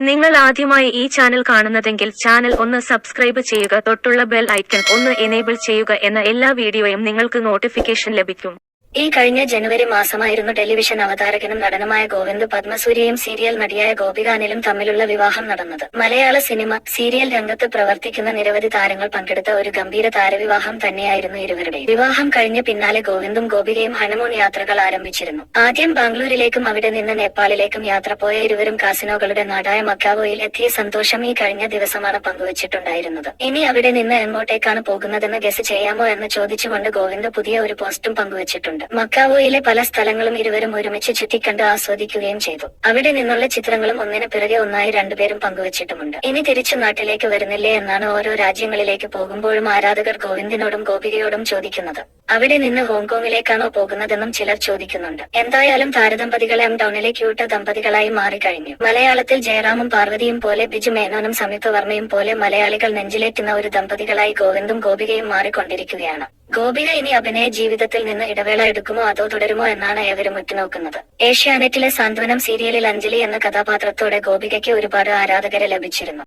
നിങ്ങൾ ആദ്യമായി ഈ ചാനൽ കാണുന്നതെങ്കിൽ ചാനൽ ഒന്ന് സബ്സ്ക്രൈബ് ചെയ്യുക തൊട്ടുള്ള ബെൽ ഐക്കൺ ഒന്ന് എനേബിൾ ചെയ്യുക എന്ന എല്ലാ വീഡിയോയും നിങ്ങൾക്ക് നോട്ടിഫിക്കേഷൻ ലഭിക്കും. ഈ കഴിഞ്ഞ ജനുവരി മാസമായിരുന്നു ടെലിവിഷൻ അവതാരകനും നടനുമായ ഗോവിന്ദ് പത്മസൂര്യയും സീരിയൽ നടിയായ ഗോപികാനിലും തമ്മിലുള്ള വിവാഹം നടന്നത്. മലയാള സിനിമ സീരിയൽ രംഗത്ത് പ്രവർത്തിക്കുന്ന നിരവധി താരങ്ങൾ പങ്കെടുത്ത ഒരു ഗംഭീര താരവിവാഹം തന്നെയായിരുന്നു ഇരുവരുടെ വിവാഹം കഴിഞ്ഞ പിന്നാലെ ഗോവിന്ദും ഗോപികയും ഹണിമൂൺ യാത്രകൾ ആരംഭിച്ചിരുന്നു. ആദ്യം ബാംഗ്ലൂരിലേക്കും അവിടെ നിന്ന് നേപ്പാളിലേക്കും യാത്ര പോയ ഇരുവരും കാസിനോകളുടെ നാടായ മക്കാവോയിൽ എത്തിയ സന്തോഷം ഈ കഴിഞ്ഞ ദിവസമാണ് പങ്കുവച്ചിട്ടുണ്ടായിരുന്നത്. ഇനി അവിടെ നിന്ന് എങ്ങോട്ടേക്കാണ് പോകുന്നതെന്ന് ഗസ് ചെയ്യാമോ എന്ന് ചോദിച്ചുകൊണ്ട് ഗോവിന്ദ് പുതിയ ഒരു പോസ്റ്റും പങ്കുവച്ചിട്ടുണ്ട്. മക്കാവോയിലെ പല സ്ഥലങ്ങളും ഇരുവരും ഒരുമിച്ച് ചുറ്റിക്കണ്ട് ആസ്വദിക്കുകയും ചെയ്തു. അവിടെ നിന്നുള്ള ചിത്രങ്ങളും ഒന്നിനു പിറകെ ഒന്നായി രണ്ടുപേരും പങ്കുവച്ചിട്ടുമുണ്ട്. ഇനി തിരിച്ചു നാട്ടിലേക്ക് വരുന്നില്ലേ എന്നാണ് ഓരോ രാജ്യങ്ങളിലേക്ക് പോകുമ്പോഴും ആരാധകർ ഗോവിന്ദിനോടും ഗോപികയോടും ചോദിക്കുന്നത്. അവിടെ നിന്ന് ഹോങ്കോങ്ങിലേക്കാണോ പോകുന്നതെന്നും ചിലർ ചോദിക്കുന്നുണ്ട്. എന്തായാലും താരദമ്പതികളെ എം ടൗണിലെ ക്യൂട്ട് ദമ്പതികളായി മാറിക്കഴിഞ്ഞു. മലയാളത്തിൽ ജയറാമും പാർവതിയും പോലെ ബിജു മേനോനും സംയുക്ത വർമ്മയും പോലെ മലയാളികൾ നെഞ്ചിലേറ്റുന്ന ഒരു ദമ്പതികളായി ഗോവിന്ദും ഗോപികയും മാറിക്കൊണ്ടിരിക്കുകയാണ്. ഗോപിക ഇനി അഭിനയ ജീവിതത്തിൽ നിന്ന് ഇടവേള എടുക്കുമോ അതോ തുടരുമോ എന്നാണ് ഏവരും ഉറ്റുനോക്കുന്നത്. ഏഷ്യാനെറ്റിലെ സാന്ത്വനം സീരിയലിൽ അഞ്ജലി എന്ന കഥാപാത്രത്തോടെ ഗോപികയ്ക്ക് ഒരുപാട് ആരാധകരെ ലഭിച്ചിരുന്നു.